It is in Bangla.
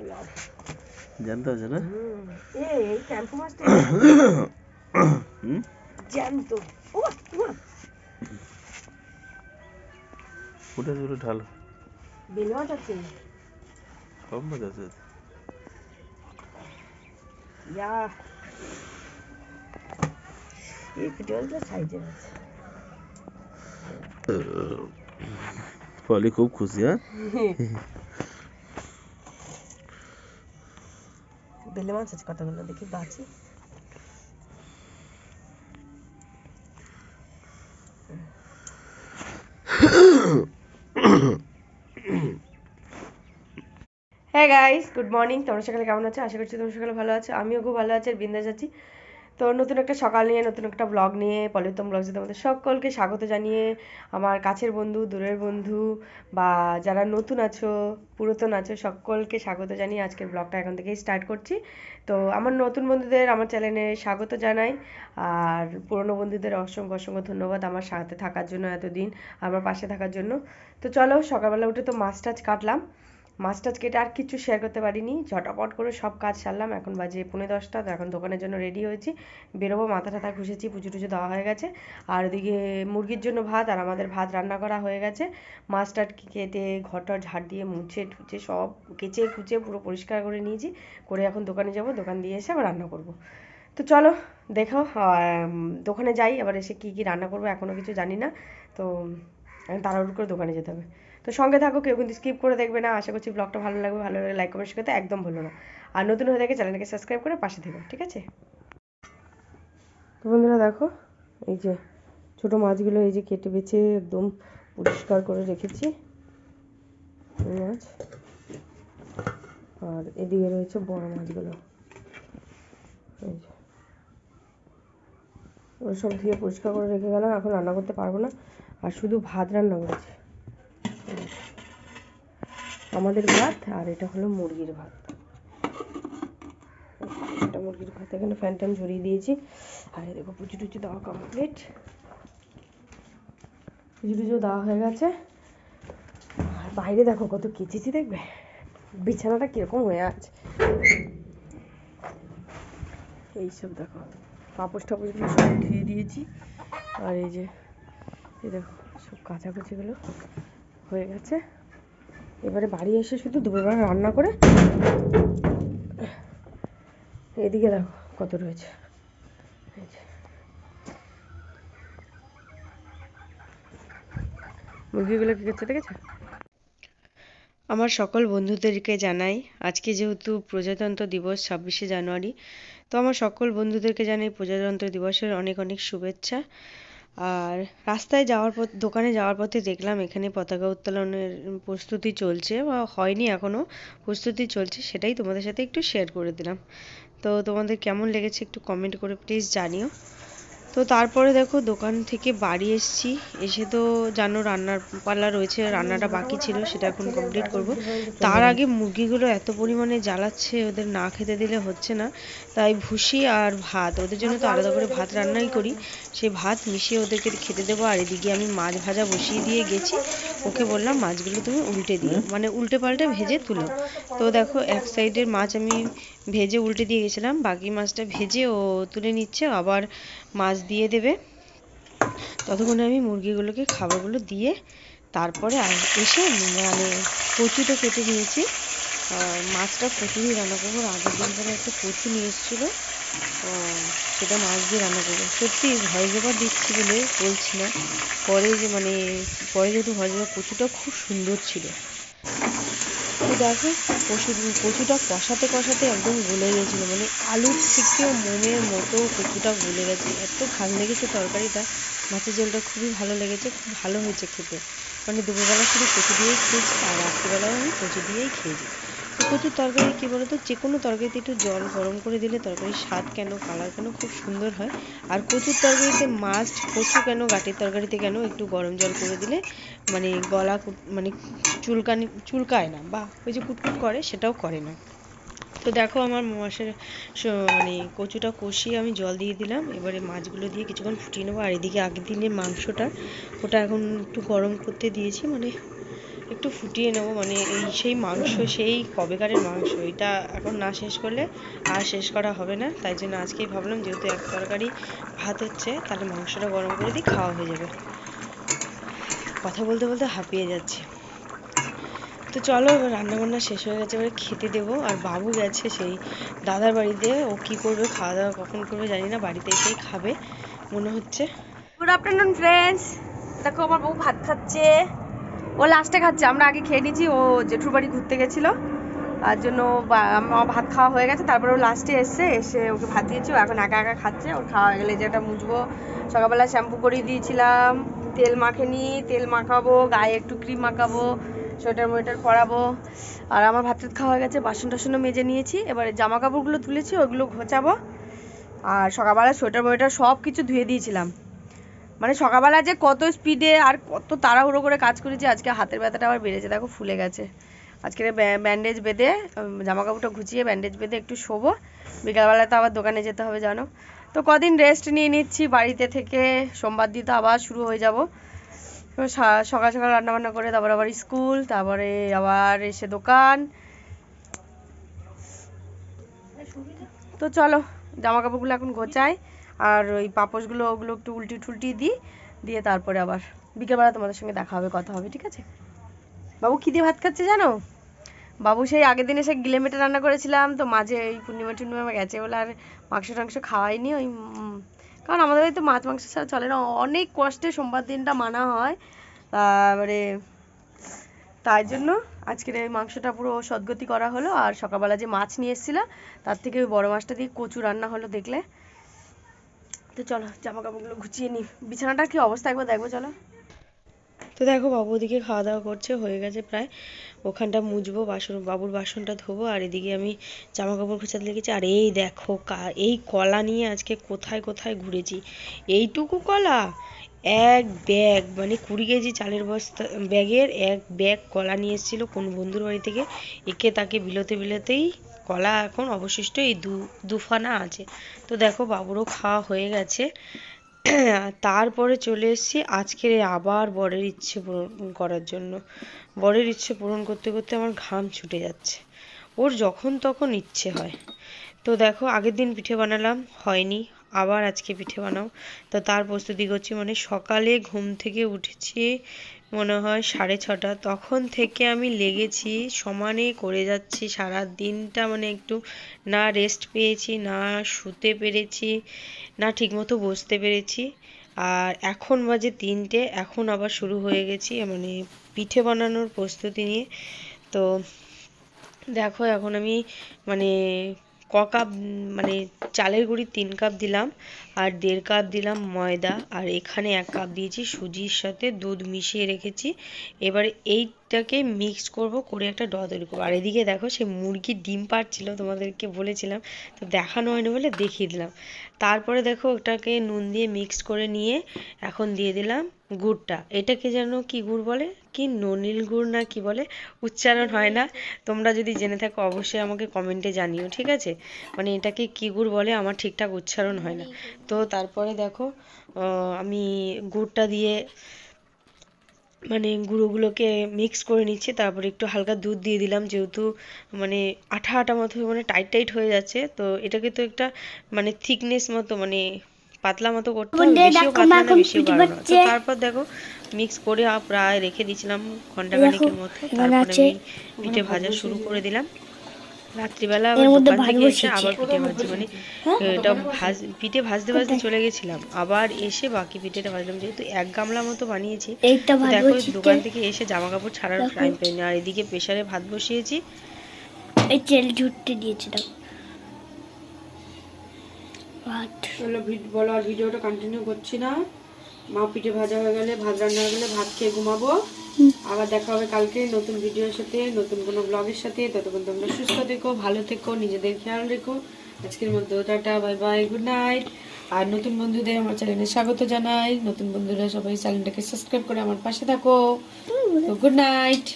ওয়াও জানতে আছে না হুম এ এই ক্যাম্পু মাছটা হুম জ্যান্ত ও ও ওটা ছিল ঢালো বেল মাছ আছে সব মাছ আছে ইয়া এই ফিটে মাছগুলো সাইজের আছে ফলে খুব খুশি বেলে মাছ আছে কতগুলো দেখি বাছি হ্যাঁ গাইস গুড মর্নিং তোমরা সকালে কেমন আছো? আশা করছি তোমরা সকালে ভালো আছো। আমিও খুব ভালো আছি আর বিন্দাস আছি। তো নতুন একটা সকাল নিয়ে, নতুন একটা ব্লগ নিয়ে পলিতম ব্লগসে তোমাদের সকলকে স্বাগত জানিয়ে আমার কাছের বন্ধু, দূরের বন্ধু বা যারা নতুন আছো, পুরাতন আছো, সকলকে স্বাগত জানিয়ে আজকের ব্লগটা এখন থেকেই স্টার্ট করছি। তো আমার নতুন বন্ধুদের আমার চ্যানেলে স্বাগত জানাই। আর পুরনো বন্ধুদের অসংখ্য অসংখ্য ধন্যবাদ আমার সাথে থাকার জন্য এতদিন, আমার পাশে থাকার জন্য। তো চলো সকালবেলা উঠে তো মাছ টাছ কাটলাম। মাছ টাছ কেটে আর কিছু শেয়ার করতে পারিনি। ঝটাপট করে সব কাজ সারলাম। এখন বাজে পৌনে দশটা। তো এখন দোকানের জন্য রেডি হয়েছি। বেরোবো, মাথা টাথা ঘুষেছি, পুজো টুজো দেওয়া হয়ে গেছে। আর ওদিকে মুরগির জন্য ভাত আর আমাদের ভাত রান্না করা হয়ে গেছে। মাছ কেটে, ঘরটর ঝাড় দিয়ে মুছে টুছে সব কেচে কুচে পুরো পরিষ্কার করে নিয়েছি। করে এখন দোকানে যাব। দোকান দিয়ে এসে আবার রান্না করব। তো চলো দেখো দোকানে যাই। আবার এসে কী কী রান্না করব এখনও কিছু জানি না। তো, তাড়াহুড়ো করে দোকানে যেতে হবে। তো সঙ্গে থাকো, কেউ কিন্তু স্কিপ করে দেখবে না। আশা করছি ব্লগটা ভালো লাগবে, ভালো লাগলে লাইক কমেন্ট করতে একদম ভুলো না। আর নতুন হয়ে থাকে চ্যানেলটাকে সাবস্ক্রাইব করে পাশে থেকো, ঠিক আছে? তো বন্ধুরা দেখো, এই যে ছোট মাছগুলো এই যে কেটে বেছে একদম পরিষ্কার করে রেখেছি। মাছ। আর এদিকে রয়েছে বড় মাছগুলো। ওগুলো সব ধুয়ে পরিষ্কার করে রেখে গেলাম, এখন রান্না করতে পারব না। আর শুধু ভাত রান্না করেছি। আমাদের ভাত, আর এটা হলো মুরগির ভাত। এটা মুরগির ভাত এখানে ফ্যান ট্যান ঝরিয়ে দিয়েছি। আর দেখো, পুচু টুচু দেওয়া কমপ্লিট পুচু টুচু দেওয়া হয়ে গেছে। আর বাইরে দেখো, কত কেচেছি দেখবে? বিছানাটা কীরকম হয়ে আছে। এইসব দেখো, পাপোশ টাপোশগুলো সব ধুয়ে দিয়েছি। আর এই যে, এই দেখো, সব কাচাকুচিগুলো হয়ে গেছে। এবারে বাড়ি এসে শুধু দুপুরবেলা রান্না করে এদিকে দেখো কত রয়েছে। মুরগিগুলো কি করছে দেখেছ? আমার সকল বন্ধুদেরকে জানাই, আজকে যেহেতু প্রজাতন্ত্র দিবস ছাব্বিশে জানুয়ারি, তো আমার সকল বন্ধুদেরকে জানাই প্রজাতন্ত্র দিবসের অনেক অনেক শুভেচ্ছা। আর রাস্তায় যাওয়ার পথ, দোকানে যাওয়ার পথে দেখলাম এখানে পতাকা উত্তোলনের প্রস্তুতি চলছে বা হয়নি এখনও প্রস্তুতি চলছে সেটাই তোমাদের সাথে একটু শেয়ার করে দিলাম। তো তোমাদের কেমন লেগেছে একটু কমেন্ট করে প্লিজ জানিও। তো তারপরে দেখো দোকান থেকে বাড়ি এসেছি। এসে তো জানো রান্নার পালা রয়েছে, রান্নাটা বাকি ছিল, সেটা এখন কমপ্লিট করব। তার আগে মুরগিগুলো এত পরিমাণে জ্বালাচ্ছে, ওদের না খেতে দিলে হচ্ছে না। তাই ভুসি আর ভাত, ওদের জন্য তো আলাদা করে ভাত রান্নাই করি। সে ভাত মিশিয়ে ওদেরকে খেতে দেবো, আর এদিকে আমি মাছ ভাজা বসিয়ে দিয়ে গেছি। ওকে বললাম মাছগুলো তুমি উল্টে দিও। মানে উল্টে পাল্টে ভেজে তুলো। তো দেখো এক সাইডের মাছ আমি ভেজে উল্টে দিয়ে গেছিলাম বাকি মাছটা ভেজে ও তুলে নিচ্ছে আবার মাছ দিয়ে দেবে। ততক্ষণে আমি মুরগিগুলোকে খাবারগুলো দিয়ে তারপরে এসে মানে কচুটা কেটে নিয়েছি। মাছটা কচু রান্না করব আগের দিন ধরে একটা কচু নিয়ে এসেছিল। তো সেটা মাছ দিয়ে রান্না করব। সত্যি ভয়েস ওভার দিচ্ছি বলে বলছি না। পরে যে মানে পরে যেহেতু ভয়েস ওভার কচুটা খুব সুন্দর ছিল। তো দেখো, কচু, কচুটা কষাতে কষাতে একদম গলে গেছিল। মানে আলুর থেকেও মোমের মতো কচুটা গলে গেছে। এত ভালো লেগেছে তরকারিটা। মাছের ঝোলটা খুবই ভালো লেগেছে, খুব ভালো হয়েছে খেতে। মানে দুপুরবেলা শুধু কচু দিয়েই খেয়েছি, আর রাত্রিবেলাও আমি কচু দিয়েই খেয়েছি। কচুর তরকারি, কী বলতো? যে কোনো তরকারিতে একটু জল গরম করে দিলে তরকারির স্বাদ কেন কালার কেন খুব সুন্দর হয়। আর কচুর তরকারিতে মাস্ট কচু কেন, গাটির তরকারিতে কেন একটু গরম জল করে দিলে মানে গলা মানে চুলকানি, চুলকায় না বা ওই যে কুটকুট করে সেটাও করে না। তো দেখো আমার মাসের স- মানে কচুটা কষিয়ে আমি জল দিয়ে দিলাম। এবারে মাছগুলো দিয়ে কিছুক্ষণ ফুটিয়ে নেব। আর এদিকে আগের দিনের মাংসটা, ওটা এখন একটু গরম করতে দিয়েছি। মানে একটু ফুটিয়ে নেব মানে এই সেই মাংস, সেই কবেকারের মাংস, এটা এখন না শেষ করলে আর শেষ করা হবে না। তাই জন্য আজকেই ভাবলাম যেহেতু এক তরকারি ভাত হচ্ছে, তাহলে মাংসটা গরম করে দিই, খাওয়া হয়ে যাবে। কথা বলতে বলতে হাঁপিয়ে যাচ্ছে। তো চলো রান্নাবান্না শেষ হয়ে গেছে, এবারে খেতে দেবো। আর বাবু গেছে সেই দাদার বাড়িতে, ও কি করবে, খাওয়া দাওয়া কখন করবে জানি না, বাড়িতে এসেই খাবে, মনে হচ্ছে। গুড আফটারনুন ফ্রেন্ডস দেখো, আমার বউ ভাত খাচ্ছে। ও লাস্টে খাচ্ছে। আমরা আগে খেয়ে নিয়েছি, ও জেঠুর বাড়ি ঘুরতে গেছিল। তার জন্য আমার ভাত খাওয়া হয়ে গেছে। তারপরে ও লাস্টে এসে এসে ওকে ভাত দিয়েছি। ও এখন একা একা খাচ্ছে। ওর খাওয়া হয়ে গেলে যেটা মুছবো সকালবেলা শ্যাম্পু করিয়ে দিয়েছিলাম, তেল মাখেনি তেল মাখাবো, গায়ে একটু ক্রিম মাখাবো সোয়েটার মোয়েটার পরাবো। আর আমার ভাত খাওয়া হয়ে গেছে, বাসন টাসনও মেজে নিয়েছি। এবারে জামা কাপড়গুলো তুলেছি, ওগুলো ঘোচাবো। আর সকালবেলা সোয়েটার মোয়েটার সব কিছু ধুয়ে দিয়েছিলাম। মানে সকালবেলা যে কত স্পিডে আর কত তাড়াহুড়ো করে কাজ করেছি আজকে হাতের ব্যথাটা আবার বেড়েছে, দেখো ফুলে গেছে। আজকে ব্যান্ডেজ বেঁধে জামা কাপড়টা ঘুচিয়ে ব্যান্ডেজ বেঁধে একটু শোবো। বিকালবেলা তো আবার দোকানে যেতে হবে, জানো। তো কদিন রেস্ট নিয়ে নিচ্ছি, বাড়িতে থেকে সোমবার দিয়ে তো আবার শুরু হয়ে যাব। সকাল সকাল রান্না বান্না করে, তারপর আবার স্কুল, তারপরে আবার এসে দোকান। তো চলো জামা কাপড়গুলো এখন গোছাই। আর ওই পাপোশগুলো, ওগুলো একটু উল্টি টুলটি দিই, দিয়ে তারপরে আবার বিকেলবেলা তোমাদের সঙ্গে দেখা হবে, কথা হবে, ঠিক আছে? বাবু, কি দিয়ে ভাত খাচ্ছে জানো? বাবু, সেই আগের দিন এসে গিলে মেটে রান্না করেছিলাম, তো মাঝে ওই পূর্ণিমা টুর্ণিমা গেছে বলে আর মাংস টাংস খাওয়াইনি, ওই কারণ আমাদের বাড়িতে মাছ মাংস ছাড়া চলে না, অনেক কষ্টে সোমবার দিনটা মানা হয়, তারপরে তাই জন্য আজকের এই মাংসটা পুরো সদ্গতি করা হলো, আর সকালবেলা যে মাছ নিয়ে এসেছিল তার থেকে ওই বড় মাছটা দিয়ে কচু রান্না হলো দেখলে তো চলো জামা কাপড়গুলো গুছিয়ে নিই। বিছানাটার কি অবস্থা একবার দেখব চলো। তো দেখো বাবু ওদিকে খাওয়া দাওয়া করছে, হয়ে গেছে প্রায়। ওখানটা মুছবো, বাসন, বাবুর বাসনটা ধোবো, আর এদিকে আমি জামা কাপড় খোঁচাতে লেগেছি। আর এই দেখো এই কলা নিয়ে আজকে কোথায় কোথায় ঘুরেছি। এইটুকু কলা, এক ব্যাগ মানে কুড়ি কেজি চালের বস্তা, ব্যাগের এক ব্যাগ কলা নিয়ে এসেছিল কোন বন্ধুর বাড়ি থেকে। একে তাকে বিলোতে বিলোতেই কলা এখন অবশিষ্ট এই দু, দুফানা আছে। তো দেখো বাবুরও খাওয়া হয়ে গেছে। তারপরে চলে এসেছি আজকের আবার বরের ইচ্ছে পূরণ করার জন্য। বরের ইচ্ছে পূরণ করতে করতে আমার ঘাম ছুটে যাচ্ছে। ওর যখন তখন ইচ্ছে হয়। তো দেখো আগের দিন পিঠে বানালাম, হয়নি। আবার আজকে পিঠে বানাও। তো তার প্রস্তুতি করছি মানে সকালে ঘুম থেকে উঠেছি মনে হয় সাড়ে ছটা। তখন থেকে আমি লেগেছি, সমানে করে যাচ্ছি, সারা দিনটা মানে একটু না রেস্ট পেয়েছি, না শুতে পেরেছি, না ঠিকমতো বসতে পেরেছি। আর এখন বাজে তিনটে, এখন আবার শুরু হয়ে গেছি মানে পিঠে বানানোর প্রস্তুতি নিয়ে। তো দেখো, এখন আমি মানে ক কাপ মানে চালের গুঁড়ি তিন কাপ দিলাম, আর দেড় কাপ দিলাম ময়দা, আর এখানে এক কাপ দিয়েছি সুজির সাথে দুধ মিশিয়ে রেখেছি। এবারে এইটাকে মিক্স করব, করে একটা ড তৈরি করব। আর এদিকে দেখো সে মুরগির ডিম পাড়ছিল, তোমাদেরকে বলেছিলাম, তো দেখানো হয়নি বলে দেখিয়ে দিলাম। তারপরে দেখো ওটাকে নুন দিয়ে মিক্স করে নিয়ে এখন দিয়ে দিলাম গুড়টা। এটাকে যেন কি গুড় বলে? কি ননিল গুড় না কি বলে? উচ্চারণ হয় না। তোমরা যদি জেনে থাকো, অবশ্যই আমাকে কমেন্টে জানিও, ঠিক আছে? মানে এটাকে কি গুড় বলে আমার ঠিকঠাক উচ্চারণ হয় না। তো তারপরে দেখো আমি গুড়টা দিয়ে মানে গুঁড়োগুলোকে মিক্স করে নিচ্ছি। তারপরে একটু হালকা দুধ দিয়ে দিলাম, যেহেতু মানে আঠা আঠা মতো মানে টাইট টাইট হয়ে যাচ্ছে। তো এটাকে তো একটা মানে থিকনেস মতো মানে পাতলা মতো করতে হবে বেশিও পাতলা না বেশিও গাঢ় না তো তারপর দেখো মিক্স করে প্রায় রেখে দিয়েছিলাম ঘন্টাখানেকের মতো তারপরে আমি পিঠে ভাজা শুরু করে দিলাম। রাত্রিবেলা আবার পিঠে ভাজছি মানে এটা ভাজ পিঠে ভাজতে ভাজতে চলে গেছিলাম। আবার এসে বাকি পিঠেটা ভাজলাম। যেহেতু এক গামলা মতো বানিয়েছি দেখো দোকান থেকে এসে জামা কাপড় ছাড়ার টাইম পাইনি আর এদিকে প্রেসারে ভাত বসিয়েছি। এই তেল ঝুটতে দিয়েছে দাও ভাত চলো বলো আর ভিডিওটা কন্টিনিউ করছি না। মা পিঠে ভাজা হয়ে গেলে ভাত রান্না হয়ে গেলে ভাত খেয়ে ঘুমাবো। আবার দেখা হবে কালকে নতুন ভিডিওর সাথে নতুন কোনো ব্লগের সাথে। ততক্ষণ তোমরা সুস্থ থেকো ভালো থেকো নিজেদের খেয়াল রেখো। আজকের মতো tata bye bye good night আর নতুন বন্ধুদের আমার চ্যানেলে স্বাগত জানাই। নতুন বন্ধুরা সবাই চ্যানেলটাকে সাবস্ক্রাইব করে আমার পাশে থাকো। Good night